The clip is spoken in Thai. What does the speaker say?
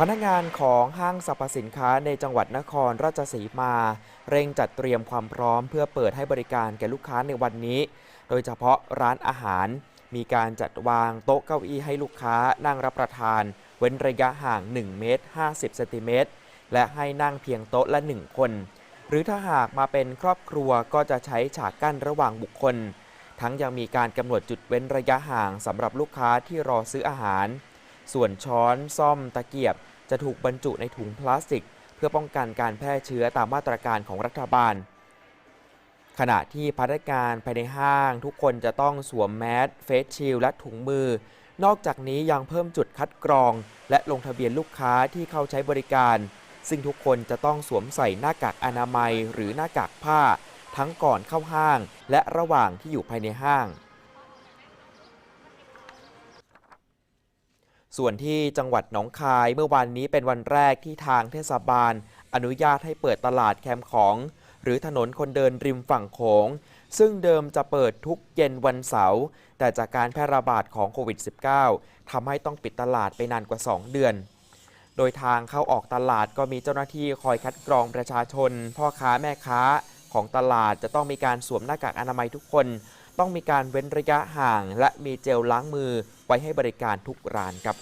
พนักงานของห้างสรรพสินค้าในจังหวัดนครราชสีมา เร่งจัดเตรียมความพร้อมเพื่อเปิดให้บริการแก่ลูกค้าในวันนี้ โดยเฉพาะร้านอาหาร มีการจัดวางโต๊ะเก้าอี้ให้ลูกค้านั่งรับประทาน เว้นระยะห่าง 1 เมตร 50 เซนติเมตร และให้นั่งเพียงโต๊ะละ 1 คน หรือถ้าหากมาเป็นครอบครัวก็จะใช้ฉากกั้นระหว่างบุคคล ทั้งยังมีการกำหนดจุดเว้นระยะห่างสำหรับลูกค้าที่รอซื้ออาหาร ส่วนช้อนซ่อมตะเกียบ จะถูกบรรจุในถุงพลาสติก เพื่อป้องกันการแพร่เชื้อตามมาตรการของรัฐบาล ขณะที่พนักงานภายในห้าง ทุกคนจะต้องสวมแมสเฟสชิลและถุงมือ นอกจากนี้ยังเพิ่มจุดคัดกรอง และลงทะเบียนลูกค้าที่เข้าใช้บริการ ซึ่งทุกคนจะต้องสวมใส่หน้ากากอนามัยหรือหน้ากากผ้า ทั้งก่อนเข้าห้าง และระหว่างที่อยู่ภายในห้าง ส่วนที่จังหวัดหนองคายเมื่อวันนี้เป็นวันแรกที่ทางเทศบาล อนุญาตให้เปิดตลาดแคมของ หรือถนนคนเดินริมฝั่งโขง ซึ่งเดิมจะเปิดทุกเย็นวันเสาร์แต่จากการแพร่ระบาดของโควิด -19 ทำให้ต้องปิดตลาดไปนานกว่า 2 เดือน โดยทางเข้าออกตลาดก็มีเจ้าหน้าที่คอยคัดกรองประชาชน พ่อค้าแม่ค้าของตลาดจะต้องมีการสวมหน้ากากอนามัยทุกคน ต้องมีการเว้นระยะห่าง และมีเจลล้างมือไว้ให้บริการทุกร้านครับ